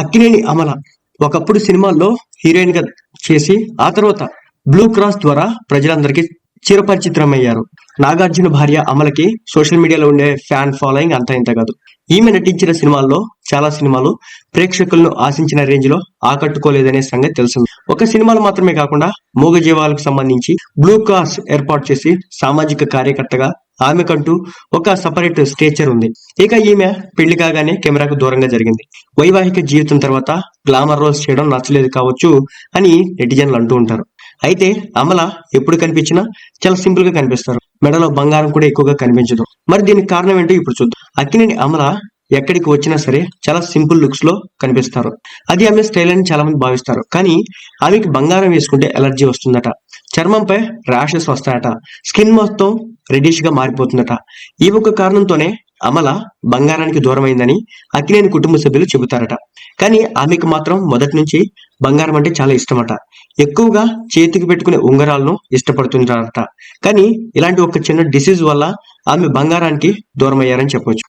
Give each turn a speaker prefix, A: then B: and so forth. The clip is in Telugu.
A: అక్కినేని అమల ఒకప్పుడు సినిమాల్లో హీరోయిన్గా చేసి ఆ తర్వాత బ్లూ క్రాస్ ద్వారా ప్రజలందరికీ చిరపరిచిత్రమయ్యారు. నాగార్జున భార్య అమలకి సోషల్ మీడియాలో ఉండే ఫ్యాన్ ఫాలోయింగ్ అంత ఇంత కాదు. ఈమె నటించిన సినిమాల్లో చాలా సినిమాలు ప్రేక్షకులను ఆశించిన రేంజ్లో ఆకట్టుకోలేదనే సంగతి తెలిసింది ఒక సినిమాలు మాత్రమే కాకుండా మూగజీవాలకు సంబంధించి బ్లూ క్రాస్ ఏర్పాటు చేసి సామాజిక కార్యకర్తగా ఆమెకంటూ ఒక సపరేట్ స్టేచర్ ఉంది. ఇక ఈమె పెళ్ళి కాగానే కెమెరాకు దూరంగా జరిగింది. వైవాహిక జీవితం తర్వాత గ్లామర్ రోల్స్ చేయడం నచ్చలేదు కావచ్చు అని నెటిజన్లు అంటూ ఉంటారు. అయితే అమల ఎప్పుడు కనిపించినా చాలా సింపుల్గా కనిపిస్తారు. మెడలో బంగారం కూడా ఎక్కువగా కనిపించదు. మరి దీనికి కారణం ఏంటో ఇప్పుడు చూద్దాం. అక్కినేని అమల ఎక్కడికి వచ్చినా సరే చాలా సింపుల్ లుక్స్లో కనిపిస్తారు. అది ఆమె స్టైల్ అని చాలా మంది భావిస్తారు. కానీ ఆమెకి బంగారం వేసుకుంటే ఎలర్జీ వస్తుందట. చర్మంపై ర్యాషెస్ వస్తాయట. స్కిన్ మొత్తం రెడిష్గా మారిపోతుందట. ఈ ఒక్క కారణంతోనే అమల బంగారానికి దూరమైందని అక్కినేని కుటుంబ సభ్యులు చెబుతారట. కానీ ఆమెకు మాత్రం మొదటి నుంచి బంగారం అంటే చాలా ఇష్టమట. ఎక్కువగా చేతికి పెట్టుకునే ఉంగరాలను ఇష్టపడుతుంటారట. కానీ ఇలాంటి ఒక చిన్న డిసీజ్ వల్ల ఆమె బంగారానికి దూరమయ్యారని చెప్పవచ్చు చెప్పొచ్చు.